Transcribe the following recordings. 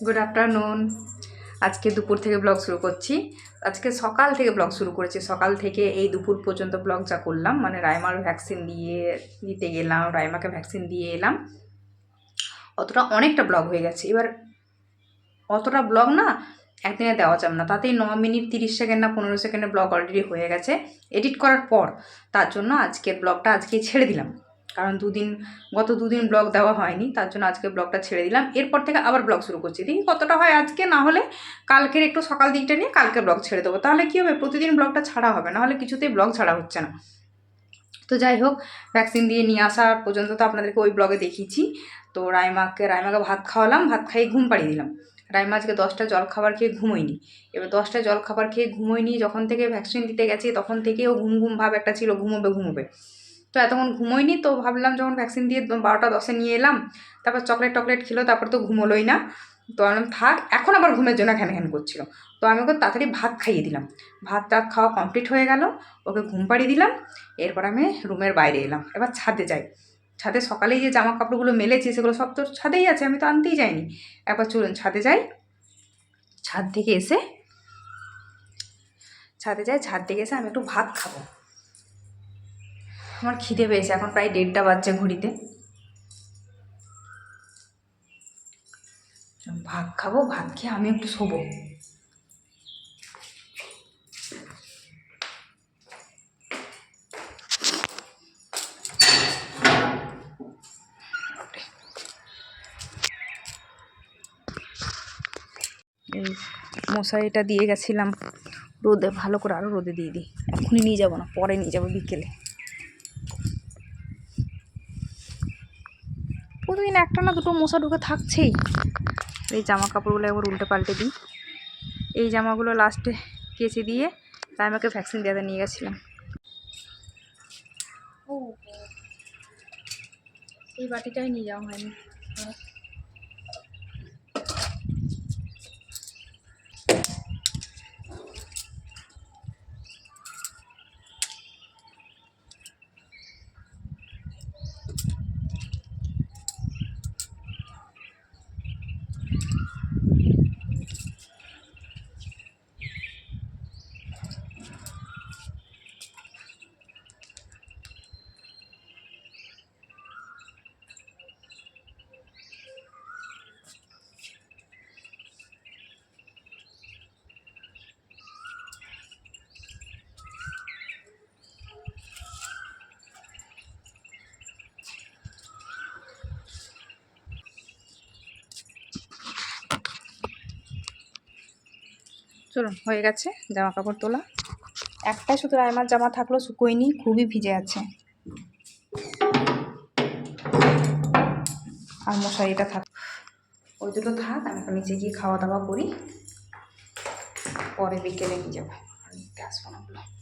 Good afternoon আজকে দুপুর থেকে ব্লগ শুরু করছি। আজকে সকাল থেকে ব্লগ শুরু করেছি। সকাল থেকে এই দুপুর পর্যন্ত ব্লগ যা করলাম মানে রায়মার ভ্যাকসিন দিয়ে দিতে গেলাম, রাইমাকে ভ্যাকসিন দিয়ে এলাম। অতটা অনেকটা ব্লগ হয়ে গেছে। এবার অতটা ব্লগ না একদিনে দেওয়া যাবে না। তাতেই ন মিনিট তিরিশ সেকেন্ড না পনেরো সেকেন্ডের ব্লগ অলরেডি হয়ে গেছে। এডিট করার পর তার জন্য আজকের ব্লগটা আজকেই ছেড়ে দিলাম। কারণ দুদিন, গত দুদিন ব্লগ দেওয়া হয়নি, তার জন্য আজকে ব্লগটা ছেড়ে দিলাম। এরপর থেকে আবার ব্লগ শুরু করছি। দেখি কতটা হয় আজকে, না হলে কালকের একটু সকাল দিকটা নিয়ে কালকে ব্লগ ছেড়ে দেবো। তাহলে কী হবে? প্রতিদিন ব্লগটা ছাড়া হবে, না হলে কিছুতেই ব্লগ ছাড়া হচ্ছে না। তো যাই হোক ভ্যাকসিন দিয়ে নিয়ে আসা পর্যন্ত তো আপনাদেরকে ওই ব্লগে দেখিয়েছি। তো রাইমাকে রাইমাকে ভাত খাওয়ালাম, ভাত খাইয়ে ঘুম পাড়িয়ে দিলাম। রাইমা আজকে দশটা জল খাবার খেয়ে ঘুমোয়নি। এবার দশটা জল খাবার খেয়ে ঘুমোয়নি, যখন থেকে ভ্যাকসিন দিতে গেছি, তখন থেকেও ঘুম ঘুম ভাব একটা ছিল, ঘুমোবে ঘুমোবে। তো এতক্ষণ ঘুমোয়নি তো ভাবলাম যখন ভ্যাকসিন দিয়ে বারোটা দশে নিয়ে এলাম, তারপর চকলেট টকলেট খেলো, তারপর তো ঘুমোলোই না। তো আমি থাক, এখন আবার ঘুমের জন্য ঘ্যান ঘ্যান করছিল। তো আমি ওকে তাড়াতাড়ি ভাত খাইয়ে দিলাম। ভাত টাত খাওয়া কমপ্লিট হয়ে গেল, ওকে ঘুম পাড়িয়ে দিলাম। এরপর আমি রুমের বাইরে এলাম। এবার ছাদে যাই। ছাদে সকালেই যে জামা কাপড়গুলো মেলেছি, সেগুলো সব তো ছাদেই আছে, আমি তো আনতেই যাইনি। একবার চলুন ছাদে যাই। ছাদ থেকে এসে, ছাদে যাই, ছাদ থেকে এসে আমি একটু ভাত খাব। আমার খিদে পেয়েছে, এখন প্রায় দেড়টা বাজছে ঘড়িতে। ভাত খাব, ভাত খেয়ে আমি একটু শোবো। মশারিটা দিয়ে গেছিলাম, রোদে ভালো করে আরও রোদে দিয়ে দিই। এখনই নিয়ে যাব না, পরে নিয়ে যাব বিকেলে। প্রতিদিন একটা না দুটো মশা ঢুকে থাকছেই। এই জামা কাপড়গুলো একবার উল্টে পাল্টে দিই। এই জামাগুলো লাস্টে কেচে দিয়ে তাই আমাকে ভ্যাকসিন দেওয়াতে নিয়ে গেছিলাম। এই বাটিটাই নিয়ে যাওয়া হয়নি। চলুন, হয়ে গেছে জামা কাপড় তোলা। একটাই শুধু রায়মার জামা থাকল, শুকোয়নি, খুবই ভিজে আছে। আর মশারিটা থাক ওই দুটো থাক, আমি এখন নিচে গিয়ে খাওয়া দাওয়া করি। পরে বিকেলে নিয়ে যাব। গ্যাস নিতে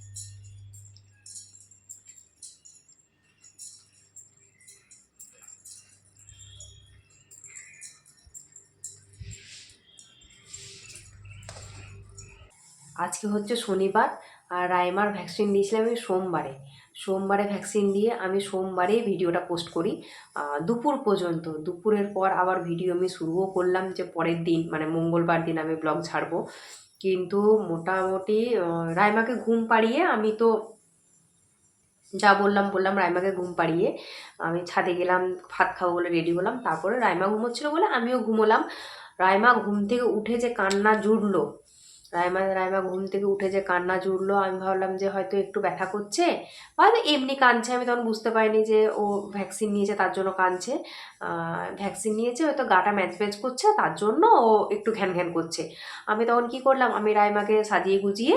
আজকে হচ্ছে শনিবার আর রাইমার ভ্যাকসিন দিয়েছিলাম আমি সোমবারে। সোমবারে ভ্যাকসিন দিয়ে আমি সোমবারেই ভিডিওটা পোস্ট করি। দুপুর পর্যন্ত। দুপুরের পর আবার ভিডিও আমি শুরুও করলাম যে পরের দিন মানে মঙ্গলবার দিন আমি ব্লগ ছাড়বো। কিন্তু মোটামুটি রাইমাকে ঘুম পাড়িয়ে আমি তো যা বললাম বললাম রাইমাকে ঘুম পাড়িয়ে আমি ছাদে গেলাম, ভাত খাব বলে রেডি হলাম। তারপরে রাইমা ঘুমোচ্ছিল বলে আমিও ঘুমোলাম। রাইমা ঘুম থেকে উঠে যে কান্না জুড়লো রাইমা রায়মা ঘুম থেকে উঠে যে কান্না জুড়লো, আমি ভাবলাম যে হয়তো একটু ব্যথা করছে। হয়তো এমনি কাঁদছে, আমি তখন বুঝতে পারিনি যে ও ভ্যাকসিন নিয়েছে, তার জন্য কাঁদছে। ভ্যাকসিন নিয়েছে, হয়তো গাটা ম্যাচ ম্যাচ করছে, তার জন্য ও একটু ঘ্যান ঘ্যান করছে। আমি তখন কি করলাম, আমি রায়মাকে সাজিয়ে গুজিয়ে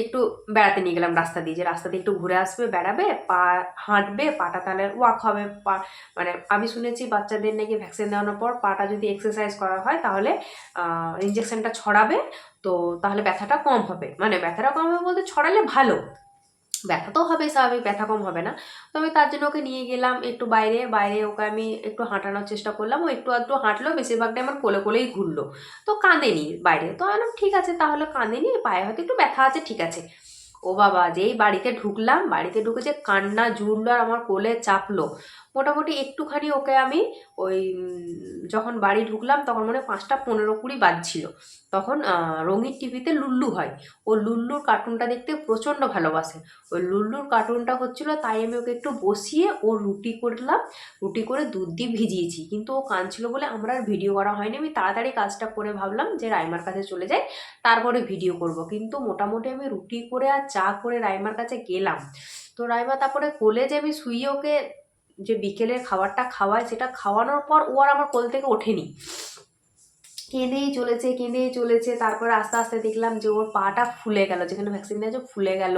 একটু বেড়াতে নিয়ে গেলাম রাস্তা দিয়ে, যে রাস্তা দিয়ে একটু ঘুরে আসবে, বেড়াবে, পা হাঁটবে, পাটা তাহলে ওয়াক হবে, পা মানে আমি শুনেছি বাচ্চাদের নাকি ভ্যাকসিন দেওয়ানোর পর পাটা যদি এক্সারসাইজ করা হয় তাহলে ইঞ্জেকশনটা ছড়াবে, তো তাহলে ব্যথাটা কম হবে। মানে ব্যথাটা কম হবে বলতে ছড়ালে ভালো। ব্যথা তো হবে স্বাভাবিক ব্যথা কম হবে না। তো আমি তার জন্য ওকে নিয়ে গেলাম একটু বাইরে বাইরে ওকে আমি একটু হাঁটানোর চেষ্টা করলাম। ও একটু আধটু হাঁটলো বেশিরভাগটাই আমার কোলে কোলেই ঘুরলো। তো কাঁদেনি বাইরে। তো আমি ঠিক আছে, তাহলে কাঁদেনি, পায়ে হয়তো একটু ব্যথা আছে, ঠিক আছে। ও বাবা, যেই বাড়িতে ঢুকলাম, বাড়িতে ঢুকে যে কান্না জুড়লো আর আমার কোলে চাপলো, মোটামুটি একটুখানি ওকে আমি ওই যখন বাড়ি ঢুকলাম তখন মনে পাঁচটা পনেরো কুড়ি বাজছিল। তখন রঙিন টিভিতে লুল্লু হয়। ও লুল্লুর কার্টুনটা দেখতে প্রচণ্ড ভালোবাসে। ওই লুল্লুর কার্টুনটা হচ্ছিল তাই আমি ওকে একটু বসিয়ে ও রুটি করলাম, রুটি করে দুধ দিয়ে ভিজিয়েছি। কিন্তু ও কাঁদছিল বলে আমরা আর ভিডিও করা হয়নি। আমি তাড়াতাড়ি কাজটা করে ভাবলাম যে রাইমার কাছে চলে যাই, তারপরে ভিডিও করব। কিন্তু মোটামুটি আমি রুটি করে আর চা করে রাইমার কাছে গেলাম। তো রাইমা তারপরে কোলে যে আমি শুয়ে ওকে যে বিকেলের খাবারটা খাওয়াই, সেটা খাওয়ানোর পর ও আর আমার কোল থেকে ওঠেনি। কেঁদেই চলেছে কেঁদেই চলেছে। তারপরে আস্তে আস্তে দেখলাম যে ওর পাটা ফুলে গেল, যেখানে ভ্যাকসিন দিয়েছে ফুলে গেল।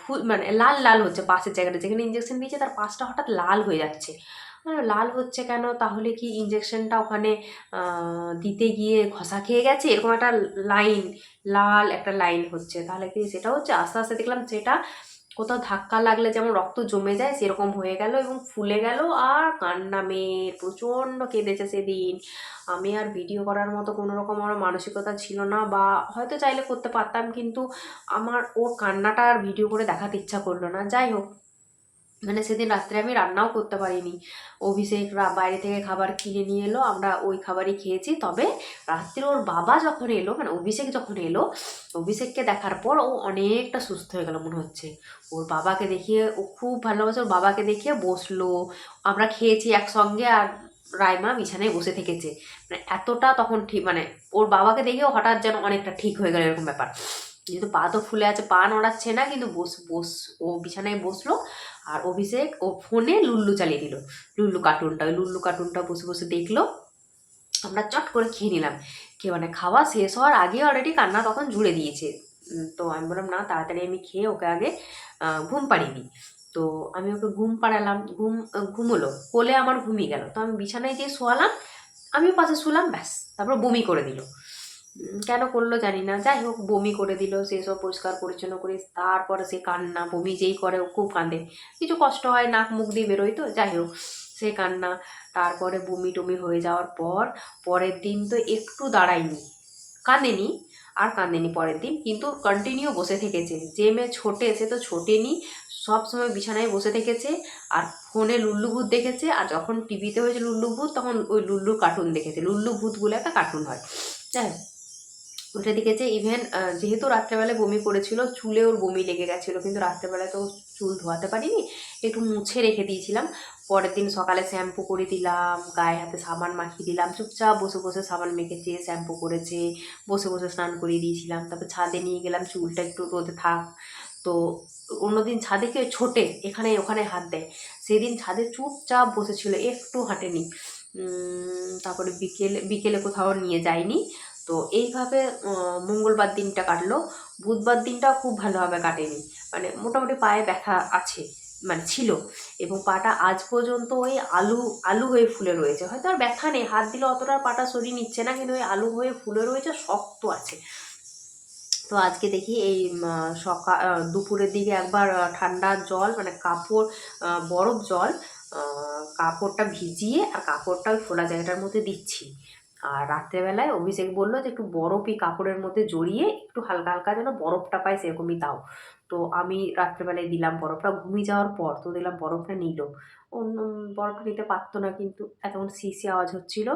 ফুল মানে লাল লাল হচ্ছে পাশের জায়গাটা, যেখানে ইঞ্জেকশন দিয়েছে তার পাশটা হঠাৎ লাল হয়ে যাচ্ছে। লাল হচ্ছে কেন? তাহলে কি ইঞ্জেকশনটা ওখানে দিতে গিয়ে ঘষা খেয়ে গেছে? এরকম একটা লাইন লাল একটা লাইন হচ্ছে। তাহলে কি সেটা হচ্ছে? আস্তে আস্তে দেখলাম সেটা কোথাও ধাক্কা লাগলে যেমন রক্ত জমে যায়, সেরকম হয়ে গেল এবং ফুলে গেল আর কান্না মেয়ে প্রচণ্ড কেঁদেছে সেদিন। আমি আর ভিডিও করার মতো কোনো রকম আমার মানসিকতা ছিল না বা হয়তো চাইলে করতে পারতাম, কিন্তু আমার ওর কান্নাটা আর ভিডিও করে দেখাতে ইচ্ছা করল না। যাই হোক মানে সেদিন রাত্রে আমি রান্নাও করতে পারিনি। অভিষেক বাইরে থেকে খাবার কিনে নিয়ে এলো, আমরা ওই খাবারই খেয়েছি। তবে রাত্রে ওর বাবা যখন এলো মানে অভিষেক যখন এলো, অভিষেককে দেখার পর ও অনেকটা সুস্থ হয়ে গেল মনে হচ্ছে। ওর বাবাকে দেখিয়ে ও খুব ভালোবাসে, ওর বাবাকে দেখিয়ে বসল। আমরা খেয়েছি একসঙ্গে আর রাইমা বিছানায় বসে থেকেছে। মানে এতটা তখন ঠিক মানে ওর বাবাকে দেখেও হঠাৎ যেন অনেকটা ঠিক হয়ে গেল এরকম ব্যাপার। যেহেতু পা তো ফুলে আছে, পা নড়াচ্ছে না, কিন্তু বস বস, ও বিছানায় বসল। আর অভিষেক ও ফোনে লুল্লু চালিয়ে দিল। লুল্লু কার্টুনটা ওই লুল্লু কার্টুনটা বসে বসে দেখল। আমরা চট করে খেয়ে নিলাম। খেয়ে মানে খাওয়া শেষ হওয়ার আগে অলরেডি কান্না তখন জুড়ে দিয়েছে। তো আমি বললাম, না, তাড়াতাড়ি আমি খেয়ে ওকে আগে ঘুম দিই তো আমি ওকে ঘুম পাড়ালাম, ঘুম ঘুমোলো, কোলে আমার ঘুমিয়ে গেল। তো আমি বিছানায় যেয়ে শোয়ালাম, আমিও পাশে শুলাম, ব্যাস, তারপর বমি করে দিল। কেন করল জানি না। যাই হোক, বমি করে দিল সেসব পরিষ্কার পরিচ্ছন্ন করে তারপরে সে কান্না, বমি যেই করে, ও খুব কাঁদে। কিছু কষ্ট হয়, নাক মুখ দিয়ে বেরোয় তো, যাই হোক, সে কান্না। তারপরে বমি টমি হয়ে যাওয়ার পর, পরের দিন তো একটু দাঁড়ায়নি। কাঁদেনি, আর কাঁদেনি পরের দিন, কিন্তু কন্টিনিউ বসে থেকেছে। যে মেয়ে ছোটে, সে তো ছোটেনি, সব সময় বিছানায় বসে থেকেছে, আর ফোনে লুল্লু ভূত দেখেছে, আর যখন টিভিতে হয়েছে লুল্লু ভূত, তখন ওই লুল্লুর কার্টুন দেখেছে। লুল্লু ভূত বলে একটা কার্টুন হয়। যাই হোক। ওটা দেখেছে ইভেন যেহেতু রাত্রেবেলায় বমি করেছিল, চুলে ওর বমি লেগে গেছিল, কিন্তু রাত্রেবেলায় তো চুল ধোয়াতে পারিনি, একটু মুছে রেখে দিয়েছিলাম। পরের দিন সকালে শ্যাম্পু করে দিলাম, গায়ে হাতে সাবান মাখিয়ে দিলাম, চুপচাপ বসে বসে সাবান মেখেছে, শ্যাম্পু করেছে, বসে বসে স্নান করিয়ে দিয়েছিলাম, তারপর ছাদে নিয়ে গেলাম, চুলটা একটু রোদে থাক। তো অন্যদিন ছাদে কেউ ছোটে, এখানে ওখানে হাত দেয়। সেদিন ছাদে চুপচাপ বসেছিল, একটু হাঁটেনি। তারপরে বিকেলে বিকেলে কোথাও নিয়ে যায়নি। তো এইভাবে মঙ্গলবার দিনটা কাটলো। বুধবার দিনটা খুব ভালোভাবে কাটেনি। মানে মোটামুটি পায়ে ব্যথা আছে মানে ছিল। এবং পাটা আজ পর্যন্ত ওই আলু আলু হয়ে ফুলে রয়েছে। হয়তো আর ব্যথা নেই, হাত দিলে অতটা পাটা সরিয়ে নিচ্ছে না, কিন্তু ওই আলু হয়ে ফুলে রয়েছে, শক্ত আছে। তো আজকে দেখি এই সকাল দুপুরের দিকে একবার ঠান্ডা জল মানে কাপড় বরফ জল কাপড়টা ভিজিয়ে আর কাপড়টা ওই ফোলা জায়গাটার মধ্যে দিচ্ছি। আর রাত্রেবেলায় অভিষেক বলল যে, একটু বরফই কাপড়ের মধ্যে জড়িয়ে একটু হালকা হালকা যেন বরফটা পায় সেরকমই দাও। তো আমি রাত্রেবেলায় দিলাম বরফটা। ঘুমিয়ে যাওয়ার পর তো দিলাম বরফটা নিল। অন্য বরফটা নিতে পারতো না কিন্তু এতক্ষণ সিসি আওয়াজ হচ্ছিল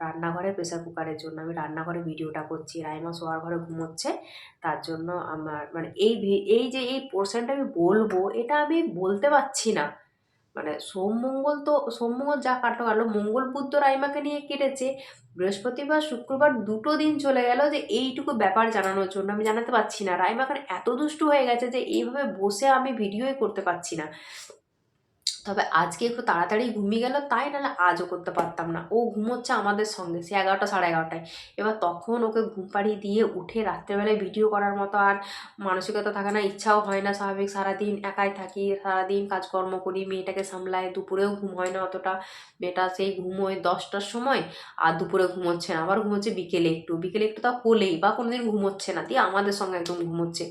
রান্নাঘরে প্রেসার কুকারের জন্য। আমি রান্নাঘরে ভিডিওটা করছি। রাইমা শোয়ার ঘরে ঘুমোচ্ছে। তার জন্য আমার মানে এই এই যে এই পোর্শনটা আমি বলব, এটা আমি বলতে পারছি না। মানে সোম মঙ্গল তো, সোম মঙ্গল যা কাটা কাটলো মঙ্গল, বুদ্ধ, রাইমাকে নিয়ে কেটেছে, বৃহস্পতিবার, শুক্রবার দুটো দিন চলে গেল যে এইটুকু ব্যাপার জানানোর জন্য। আমি জানাতে পারছি না। রাইমা এত দুষ্টু হয়ে গেছে যে এইভাবে বসে আমি ভিডিওই করতে পারছি না। তবে আজকে একটু তাড়াতাড়ি ঘুমিয়ে গেল, তাই নাহলে আজও করতে পারতাম না। ও ঘুমোচ্ছে আমাদের সঙ্গে, সে এগারোটা সাড়ে এগারোটায়। এবার তখন ওকে ঘুম পাড়িয়ে দিয়ে উঠে রাত্রেবেলায় ভিডিও করার মতো আর মানসিকতা থাকে না, ইচ্ছাও হয় না স্বাভাবিক। সারাদিন একাই থাকি, সারাদিন কাজকর্ম করি, মেয়েটাকে সামলাই দুপুরেও ঘুম হয় না অতটা। মেয়েটা সেই ঘুমোয় দশটার সময় আর দুপুরে ঘুমোচ্ছে না, আবার ঘুমোচ্ছে বিকেলে একটু। বিকেলে একটু তা হলেই বা কোনোদিন ঘুমোচ্ছে না, দিয়ে আমাদের সঙ্গে একদম ঘুমোচ্ছে।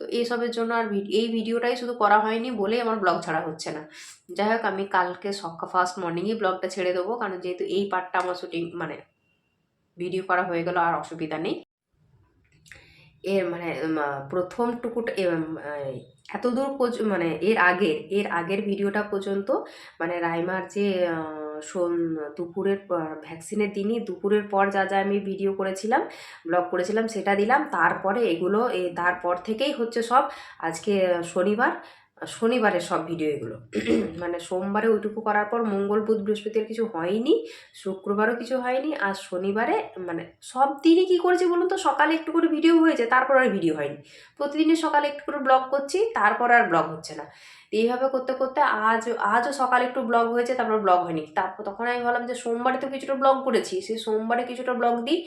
তো এইসবের জন্য আর এই ভিডিওটাই শুধু করা হয়নি বলেই আমার ব্লগ ছাড়া হচ্ছে না। যাই হোক, আমি কালকে সকাল ফার্স্ট মর্নিংই ব্লগটা ছেড়ে দেবো, কারণ যেহেতু এই পার্টটা আমার শুটিং মানে ভিডিও করা হয়ে গেল আর অসুবিধা নেই। এর মানে প্রথম টুকুটা এতদূর মানে এর আগের এর আগের ভিডিওটা পর্যন্ত মানে রাইমার যে দুপুরের ভ্যাকসিনের দিনই দুপুরের পর যা যা আমি ভিডিও করেছিলাম ব্লগ করেছিলাম সেটা দিলাম। তারপরে এগুলো তারপর থেকেই হচ্ছে সব আজকে শনিবার, শনিবারের সব ভিডিও এগুলো। মানে সোমবারে ওইটুকু করার পর মঙ্গল, বুধ, বৃহস্পতির কিছু হয়নি, শুক্রবারও কিছু হয়নি, আর শনিবারে মানে সব দিনই কী করেছি বলুন তো, সকালে একটু করে ভিডিও হয়েছে, তারপর আর ভিডিও হয়নি। প্রতিদিনই সকালে একটু করে ব্লগ করছি, তারপর আর ব্লগ হচ্ছে না। তো এইভাবে করতে করতে আজ, আজও সকালে একটু ব্লগ হয়েছে, তারপর ব্লগ হয়নি। তারপর তখন আমি ভাবলাম যে সোমবারে তো কিছুটা ব্লগ করেছি, সেই সোমবারে কিছুটা ব্লগ দিই।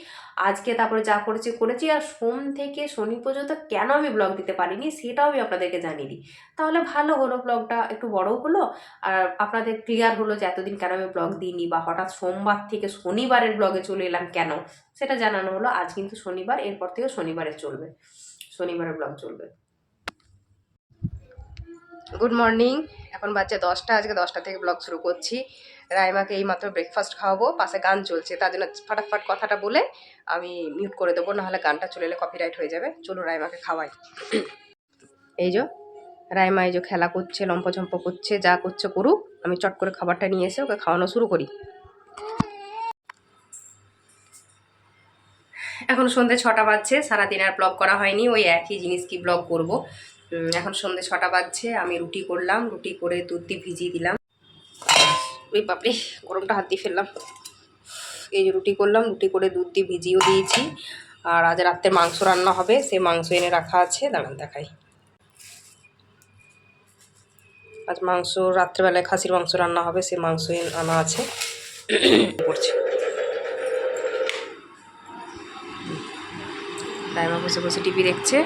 আজকে তারপরে যা করেছি করেছি, আর সোম থেকে শনি পর্যন্ত কেন আমি ব্লগ দিতে পারিনি সেটাও আমি আপনাদেরকে জানিয়ে দিই। তাহলে ভালো হলো ব্লগটা একটু বড়ও হলো, আর আপনাদের ক্লিয়ার হলো যে এতদিন কেন আমি ব্লগ দিইনি বা হঠাৎ সোমবার থেকে শনিবারের ব্লগে চলে এলাম কেন? সেটা জানানো হলো, আজ কিন্তু শনিবার, এরপর থেকে শনিবারে চলবে, শনিবারের ব্লগ চলবে। গুড মর্নিং এখন বাচ্চা দশটা, আজকে দশটা থেকে ব্লগ শুরু করছি। রাইমাকে এই মাত্র ব্রেকফাস্ট খাওয়াবো, পাশে গান চলছে, তার জন্য ফাটাফাট কথাটা বলে আমি মিউট করে দেবো, নাহলে গানটা চলে এলে কপিরাইট হয়ে যাবে। চলো রাইমাকে খাওয়াই। এই যে, রাইমা এই যে খেলা করছে লম্পঝম্প করছে, যা করছে করুক, আমি চট করে খাবারটা নিয়ে এসে ওকে খাওয়ানো শুরু করি। এখন সন্ধ্যে ছটা বাজছে, সারাদিন আর ব্লগ করা হয়নি, ওই একই জিনিস কি ব্লগ করব। এখন সন্ধ্যে ছটা বাজছে, আমি রুটি করলাম, রুটি করে দুধ দিয়ে ভিজিয়ে দিলাম। ওই বাপরে, গরমটা হাত দিয়ে ফেললাম। এই যে রুটি করলাম, রুটি করে দুধ দিয়ে ভিজিয়েও দিয়েছি। আর আজ রাত্রে মাংস রান্না হবে, সে মাংস এনে রাখা আছে, দাঁড়ান দেখাই। আজ মাংস, রাত্রেবেলায় খাসির মাংস রান্না হবে, সে মাংস আনা আছে। করছে। টাইমা বসে বসে টিভি দেখছে।